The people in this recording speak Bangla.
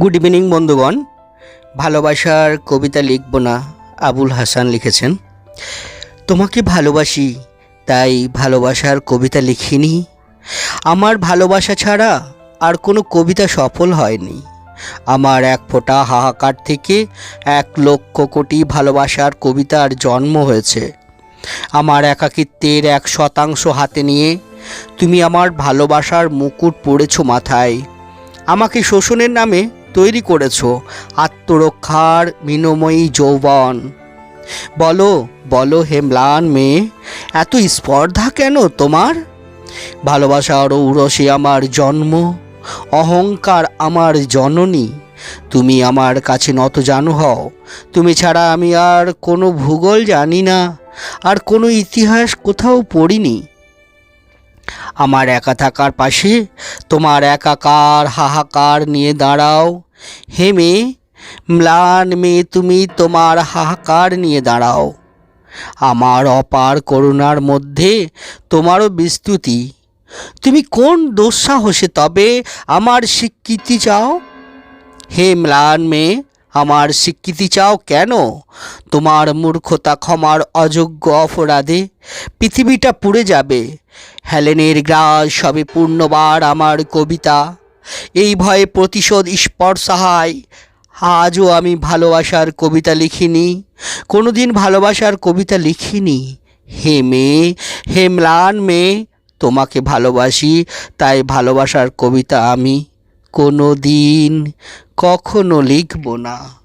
গুড ইভিনিং বন্ধুগণ। ভালোবাসার কবিতা লিখব না, আবুল হাসান লিখেছেন। তোমাকে ভালোবাসি, তাই ভালোবাসার কবিতা লিখিনি। আমার ভালোবাসা ছাড়া আর কোনো কবিতা সফল হয়নি। আমার এক ফোঁটা হাহাকার থেকে এক লক্ষ কোটি ভালোবাসার কবিতার জন্ম হয়েছে। আমার একাকিত্বের এক শতাংশ হাতে নিয়ে তুমি আমার ভালোবাসার মুকুট পড়েছ মাথায়। আমাকে শোষণের নামে তৈরি করেছ, আত্মরক্ষার বিনময়ী যৌবন। বলো বলো হে ম্লান মেয়ে, এত স্পর্ধা কেন তোমার? ভালোবাসার ঔরসে আমার জন্ম, অহংকার আমার জননী। তুমি আমার কাছে নত জানু হও, তুমি ছাড়া আমি আর কোনো ভূগোল জানি না, আর কোনো ইতিহাস কোথাও পড়িনি। আমার একা থাকার পাশে তোমার একাকার হাহাকার নিয়ে দাঁড়াও হে মেয়ে, ম্লান মেয়ে, তুমি তোমার হাহাকার নিয়ে দাঁড়াও। আমার অপার করুণার মধ্যে তোমারও বিস্তুতি। তুমি কোন দুঃসাহসে তবে আমার স্বীকৃতি চাও? হে ম্লান মেয়ে, আমার স্বীকৃতি চাও কেন? তোমার মূর্খতা ক্ষমার অযোগ্য অপরাধে পৃথিবীটা পুড়ে যাবে। হেলেনের গ্রাস সবে পূর্ণবার আমার কবিতা। এই ভয়ে প্রতিশোধ স্পর্শাহায়। আজও আমি ভালোবাসার কবিতা লিখিনি। কোনোদিন ভালোবাসার কবিতা লিখিনি। হে মেয়ে, হে ম্লান মেয়ে, তোমাকে ভালোবাসি, তাই ভালোবাসার কবিতা আমি কোনো দিন কখনো লিখব না।